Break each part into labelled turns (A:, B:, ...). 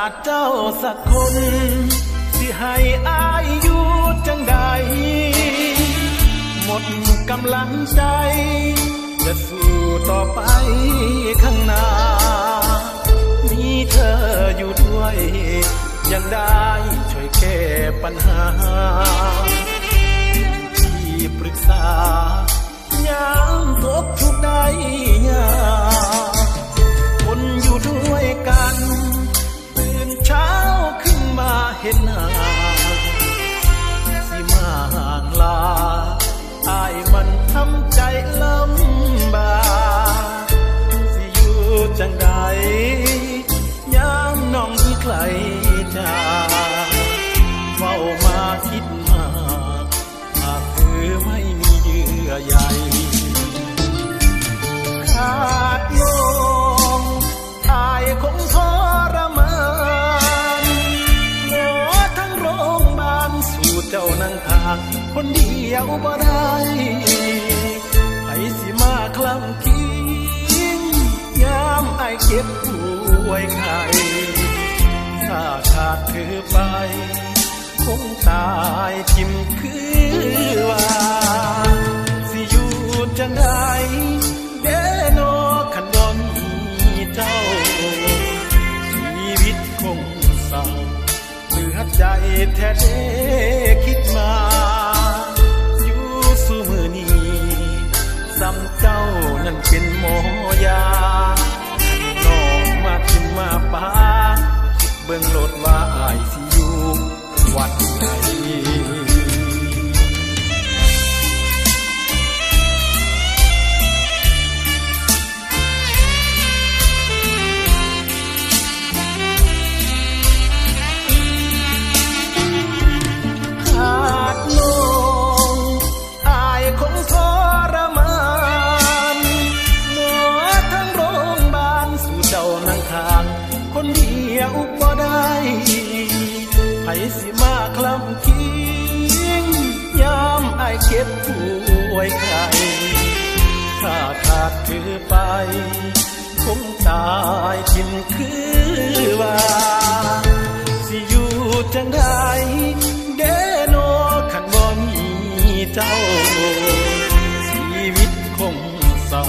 A: ากเจ้าสักคน สิให้อายอยู่จังใด หมดกำลังใจ จะสู้ต่อไปข้างหน้า มีเธออยู่ด้วย ยังได้ช่วยแก้ปัญหาานั่งทางคนเดียวบ่ได้ไผสิมาคลั่งคิงยามไอเก็บป่วยไข้ถ้าขาดเธอไป คงตายทิมคือว่า สิอยู่จังไดเดโนขันบ่มีเจ้า ชีวิตคงเศร้าเหลือใจแท้เด้ ผสิมาคลำคิงยามไอเก็บป่วยไข้ถ้าขาดเธอไป คงตายกินคือว่า สิอยู่จังไดเดโนขันบ่มีเจ้า ชีวิตคงเศร้า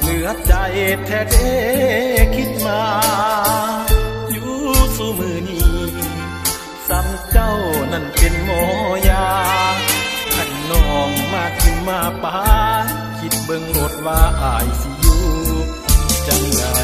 A: เหลือใจแท้เด้คิดมา เบิ่งรถว่าอายสิอยู่จังได